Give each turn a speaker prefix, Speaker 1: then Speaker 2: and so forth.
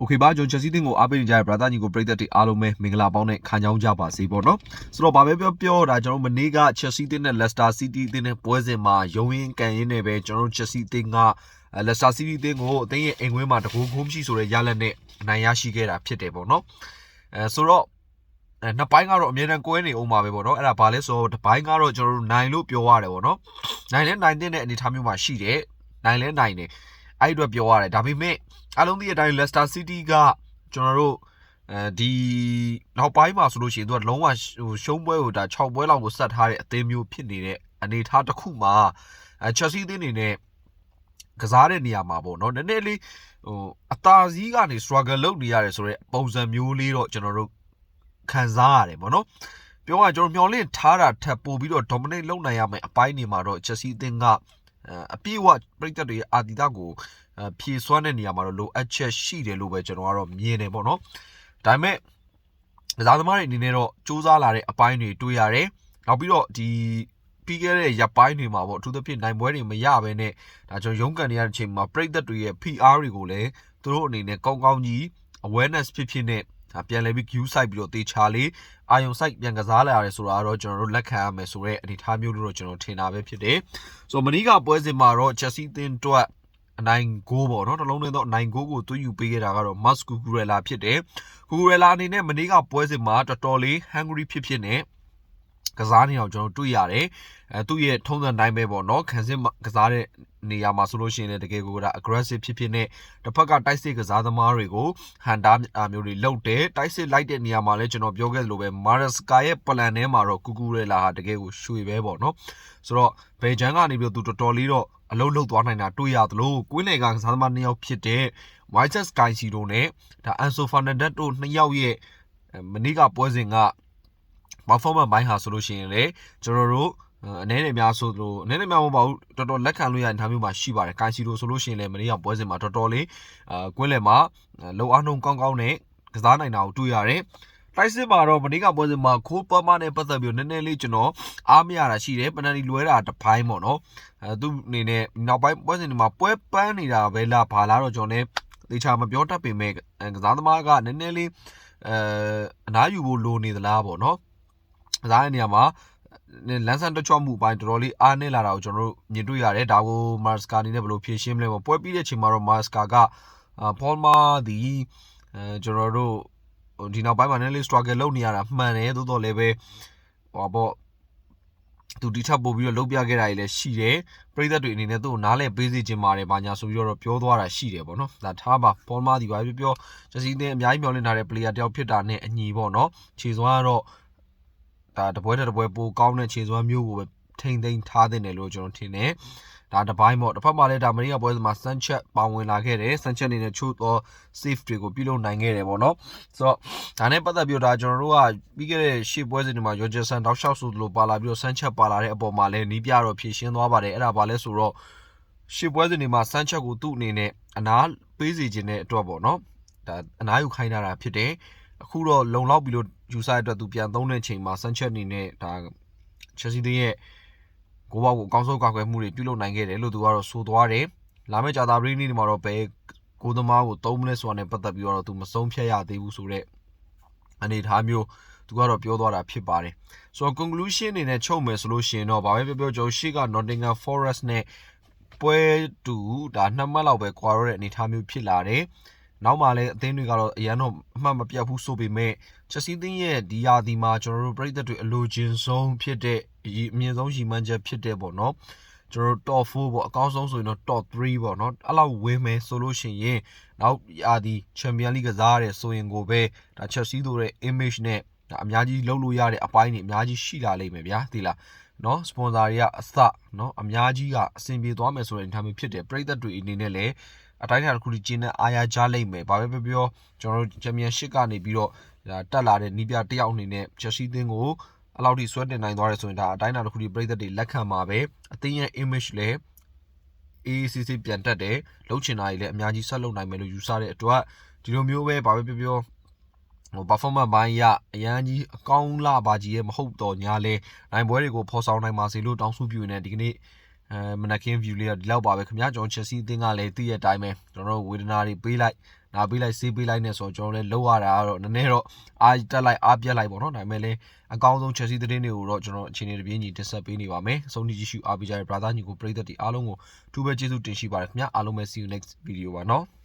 Speaker 1: โอเคပါကျွန်တော်ချက်စီးတင်းကိုအားပေးနေကြတဲ့ brother ညီကိုပြည်သက်တွေအားလုံးပဲမင်္ဂလာပေါင်းနဲ့ခံကြောင်းကြပါစေပေါ့နော်ဆိုတော့ဗာပဲပြောပြောဒါကျွန်တော်မနေ့ကချက်စီးတင်းနဲ့ Leicester City တင်းနဲ့ပွဲစဉ်မှာရုံးရင်ကန်ရင်းနဲ့ပဲကျွန်တော်ချက်စီးတင်းက Leicester City တင်းကိုအသင်းရဲ့အိမ်ဝင်းမှာတကူခုမရှိဆိုတဲ့ရလက်နဲ့နိုင်ရရှိခဲ့တာဖြစ်တယ်ပေါ့နော်အဲဆိုတော့အဲနှစ်ပိုင်းကတော့အမြဲတမ်းကွဲနေအောင်ပါပဲပေါ့နော်အဲ့ဒါဘာလဲဆိုတော့တစ်ပိုင်းကတော့ကျွန်တော်တို့နိုင်လို့ပြောရတယ်ပေါ့နော်နိုင်လဲနိုင်တဲ့အနေအထားမျိုးမှာရှိတယ်နိုင်လဲနိုင်တယ် အဲ့ဒီအတွက်ပြောရတယ်ဒါပေမဲ့အလုံးသိတဲ့အတိုင်း Leicester City ကကျွန်တော်တို့အဲဒီနောက်ပိုင်းမှာဆိုလို့ရှိရင်သူကလုံးဝဟိုရှုံးပွဲကိုဒါ6ပွဲလောက်ကိုဆက်ထားတဲ့အသင်းမျိုးဖြစ်နေတဲ့အနေအထားတစ်ခုမှာအဲ Chelsea အသင်းအနေနဲ့ကစားတဲ့နေရာမှာပေါ့နော်နည်းနည်းလေးဟိုအသာစီးကနေ struggle လုပ်နေရတယ်ဆိုတော့ပုံစံမျိုးလေးတော့ကျွန်တော်တို့ခံစားရတယ်ပေါ့နော်ပြောရရင်ကျွန်တော်မျှော်လင့်ထားတာထပ်ပို့ပြီးတော့ dominate လုပ်နိုင်ရမယ်အပိုင်းနေမှာတော့ Chelsea အသင်းက အပြည့်အဝပြိတ္တတွေအာတီတာကိုဖြည့်စွမ်းတဲ့နေရာမှာတော့လိုအပ်ချက်ရှိတယ်လို့ပဲကျွန်တော်ကတော့မြင်တယ်ပေါ့နော်ဒါပေမဲ့ကစားသမားတွေအနေနဲ့တော့စူးစမ်းလာတဲ့အပိုင်းတွေတွေ့ရတယ်နောက်ပြီးတော့ဒီပြီးခဲ့တဲ့ရပ်ပိုင်းတွေမှာပေါ့အထူးသဖြင့်နိုင်ပွဲတွေမရဘဲနဲ့ဒါကျွန်တော်ရုန်းကန်နေရတဲ့အချိန်မှာပြိတ္တတွေရဲ့ PR တွေကိုလည်းသူတို့အနေနဲ့ကောင်းကောင်းကြီး awareness ဖြစ်ဖြစ်နဲ့ ဒါပြန်လဲပြီး queue site ပြီးတော့တေချာလေးအာယုံ site ပြန်ကစားလာရတယ်ဆိုတာတော့ကျွန်တော်တို့လက်ခံရမယ်ဆိုတော့အနေထားမျိုးလို့တော့ကျွန်တော်ထင်တာပဲဖြစ်တယ်။ဆိုတော့မနီးကပွဲစဉ်မှာတော့ Chelsea အသင်းအတွက်အနိုင်ဂိုးပေါ့နော်တလုံးနဲ့တော့အနိုင်ဂိုးကိုသွင်းယူပေးခဲ့တာကတော့ Mas Cucurella ဖြစ်တယ်။ Cucurella အနေနဲ့မနေ့ကပွဲစဉ်မှာတော်တော်လေး hungry ဖြစ်ဖြစ်နဲ့ ကစားနေအောင်ကျွန်တော်တွေ့ရတယ်။အဲသူ့ရဲ့ထုံးစံတိုင်းပဲပေါ့နော်ခံစစ်ကစားတဲ့နေရာမှာဆိုလို့ရှိရင်လည်းတကယ်ကိုဒါ aggressive ဖြစ်ဖြစ်နဲ့တစ်ဖက်ကတိုက်စစ်ကစားသမားတွေကိုဟန်တာမျိုးတွေလုပ်တယ်တိုက်စစ်လိုက်တဲ့နေရာမှာလည်းကျွန်တော်ပြောခဲ့သလိုပဲ Maresca ရဲ့ plan ထဲမှာတော့ကူကူရဲလာဟာတကယ်ကိုရွှေပဲပေါ့နော်ဆိုတော့ဘယ်ဂျန်ကနေပြီးတော့သူတော်တော်လေးတော့အလုံးလုံးသွားနိုင်တာတွေ့ရသလိုကွင်းလေကကစားသမားနှစ်ယောက်ဖြစ်တဲ့ Moises Caicedo နဲ့ဒါ Anso Fernandez တို့နှစ်ယောက်ရဲ့မနေ့ကပွဲစဉ်က performance ဘိုင်းဟာဆိုလို့ရှိရင်လေကျွန်တော်တို့အနေနဲ့များဆိုလို့အနေနဲ့များမဟုတ်ပါဘူးတော်တော်လက်ခံလို့ရတဲ့ထားမျိုးမှာရှိပါတယ်ကိုင်စီလိုဆိုလို့ရှိရင်လည်းမနေ့ကပွဲစဉ်မှာတော်တော်လေးအာကွင်းလယ်မှာလုံအားနှုံကောင်းကောင်းနဲ့ကစားနိုင်တာကိုတွေ့ရတယ်တိုက်စစ်မှာတော့မနေ့ကပွဲစဉ်မှာခိုးပမနဲ့ပတ်သက်ပြီးနည်းနည်းလေးကျွန်တော်အားမရတာရှိတယ်ပနန်ဒီလွဲတာတစ်ပိုင်းပေါ့နော်အဲသူအနေနဲ့နောက်ပိုင်းပွဲစဉ်တွေမှာပွဲပန်းနေတာပဲလားဘာလားတော့ကျွန်တော်လည်းသေချာမပြောတတ်ပေမဲ့ကစားသမားကနည်းနည်းလေးအဲအနားယူဖို့လိုနေသလားပေါ့နော်က စားတဲ့နေရာမှာလန်ဆန်တချော့မှုအပိုင်းတော်တော်လေးအားနည်းလာတာကိုကျွန်တော်တို့မြင်တွေ့ရတယ်ဒါကိုမာစကာအနေနဲ့ဘယ်လိုဖြေရှင်းမလဲပေါ့ပွဲပြီးတဲ့ချိန်မှာတော့မာစကာကဖော်မာဒီအဲကျွန်တော်တို့ဒီနောက်ပိုင်းမှာနည်းနည်း struggle လုပ်နေရတာမှန်တယ်သို့တော်လည်းပဲဟောပေါ့သူဒီထပ်ပို့ပြီးတော့လုတ်ပြခဲ့တာကြီးလည်းရှိတယ်ပြိသက်တွေအနေနဲ့သူ့ကိုနားလဲပေးစီခြင်းပါတယ်ဘာညာဆိုပြီးတော့ပြောသွားတာရှိတယ်ပေါ့နော်ဒါထားပါဖော်မာဒီပါပြောပြောချက်စီးတဲ့အများကြီးမျှော်လင့်ထားတဲ့ player တယောက်ဖြစ်တာနဲ့အညီပေါ့နော်ခြေစွမ်းကတော့ ဒါတပွဲတစ်ပွဲပိုကောင်းတဲ့ခြေစွမ်းမျိုးကိုပဲထိမ့်သိမ်းထားတဲ့တယ်လို့ကျွန်တော်ထင်တယ်ဒါတပိုင်းပေါ့တစ်ဖက်မှာလည်းဒါမရီယာပွဲမှာဆန်ချက်ပါဝင်လာခဲ့တယ်ဆန်ချက်အနေနဲ့ချို့တော့ safe တွေကိုပြုလုပ်နိုင်ခဲ့တယ်ပေါ့နော်ဆိုတော့ဒါနဲ့ပတ်သက်ပြီးတော့ဒါကျွန်တော်တို့ကပြီးခဲ့တဲ့ရှေ့ပွဲစဉ်တွေမှာ Roger San တောက်လျှောက်ဆိုလို့ပါလာပြီးတော့ဆန်ချက်ပါလာတဲ့အပေါ်မှာလည်းနီးပြတော့ဖြည့်ရှင်းသွားပါတယ်အဲ့ဒါဘာလဲဆိုတော့ရှေ့ပွဲစဉ်တွေမှာဆန်ချက်ကိုသူ့အနေနဲ့အနာပေးစီခြင်းတဲ့အတွက်ပေါ့နော်ဒါအနာယူခိုင်းတာဖြစ်တယ် အခုတော့လုံလောက်ပြီးလို့ယူဆတဲ့အတွက်သူပြန်သုံးတဲ့ချိန်မှာဆန်ချက်အနေနဲ့ဒါချက်စီတဲ့ရဲ့ကိုဘောက်ကိုအကောင်းဆုံးကာကွယ်မှုတွေပြုလုပ်နိုင်ခဲ့တယ်လို့သူကတော့ဆိုသွားတယ်လာမယ့်ကြာသာပရိနေ့မှာတော့ဘယ်ကိုသမားကိုသုံးမလဲဆိုတာနဲ့ပတ်သက်ပြီးတော့သူမဆုံးဖြတ်ရသေးဘူးဆိုတော့အနေထားမျိုးသူကတော့ပြောသွားတာဖြစ်ပါတယ်ဆိုတော့ conclusion အနေနဲ့ချုပ်မယ်ဆိုလို့ရှိရင်တော့ဘာပဲပြောပြောကျွန်တော်ရှေ့က Nottingham Forest နဲ့ပွဲတူဒါနှစ်မှတ်လောက်ပဲကွာရတဲ့အနေထားမျိုးဖြစ်လာတယ် နောက်မှလည်းအသင်းတွေကတော့အရန်တော့အမှတ်မပြတ်ဘူးဆိုပေမဲ့ချက်စီးသင်းရဲ့ဒီယာဒီမှာကျွန်တော်တို့ပြည်သက်တွေအလိုချင်ဆုံးဖြစ်တဲ့အမြင့်ဆုံးရည်မှန်းချက်ဖြစ်တဲ့ပေါ့နော်ကျွန်တော်တို့ top 4ပေါ့အကောင်းဆုံးဆိုရင်တော့ top 3ပေါ့နော်အဲ့လောက်ဝင်းမယ်ဆိုလို့ရှိရင်နောက်ယာဒီ Champion League ကစားရတဲ့ဆိုရင်ကိုပဲဒါ Chelsea တို့ရဲ့ image နဲ့ဒါအများကြီးလုပ်လို့ရတဲ့အပိုင်းတွေအများကြီးရှိလာလိမ့်မယ်ဗျာဒီလားနော်စပွန်ဆာတွေကအစနော်အများကြီးကအဆင်ပြေသွားမယ်ဆိုတဲ့အနေအထားမျိုးဖြစ်တယ်ပြည်သက်တွေအနေနဲ့လည်း အတိုင်းအတာတစ်ခုကြီးကျင်းတဲ့အားရကြလိမ့်မယ်။ဘာပဲပြောပြောကျွန်တော်တို့ချန်ပီယံရှစ်ကနေပြီးတော့တက်လာတဲ့နီးပြတယောက်အနေနဲ့ချက်စီးသင်းကိုအလောက်ထိဆွဲတင်နိုင်သွားတယ်ဆိုရင်ဒါအတိုင်းအတာတစ်ခုကြီးပြည်သက်တွေလက်ခံမှာပဲ။အသင်းရဲ့ image လည်း AACC ပြန်တက်တယ်။လှုပ်ချင်တာကြီးလည်းအများကြီးဆက်လုပ်နိုင်မယ်လို့ယူဆတဲ့အတွက်ဒီလိုမျိုးပဲဘာပဲပြောပြောဟို performance ဘိုင်းရအရန်ကြီးအကောင်းလာပါကြီးရဲ့မဟုတ်တော့ညာလဲနိုင်ပွဲတွေကိုဖော်ဆောင်နိုင်ပါစေလို့တောင်းဆိုပြုနေဒီကနေ့ အဲမနက်ခင်း view လေးကဒီလောက်ပါပဲခင်ဗျာကျွန်တော် Chelsea အသင်းကလည်းသိရတဲ့အတိုင်းပဲကျွန်တော်တို့ဝေဒနာတွေပေးလိုက်နာပေးလိုက်ဆေးပေးလိုက်နဲ့ဆိုတော့ကျွန်တော်လည်းလောက်ရတာကတော့နည်းနည်းတော့အားတက်လိုက်အားပြက်လိုက်ပေါ့နော်ဒါပေမဲ့လည်းအကောင်းဆုံး Chelsea သတင်းတွေကိုတော့ကျွန်တော်အချိန်နဲ့တပြေးညီတင်ဆက်ပေးနေပါမယ်အဆုံးထိကြည့်ရှုအားပေးကြတဲ့ brother ညီကိုပရိသတ်တွေအားလုံးကိုအထူးပဲကျေးဇူးတင်ရှိပါတယ်ခင်ဗျာအားလုံးပဲ see you next video ပါနော်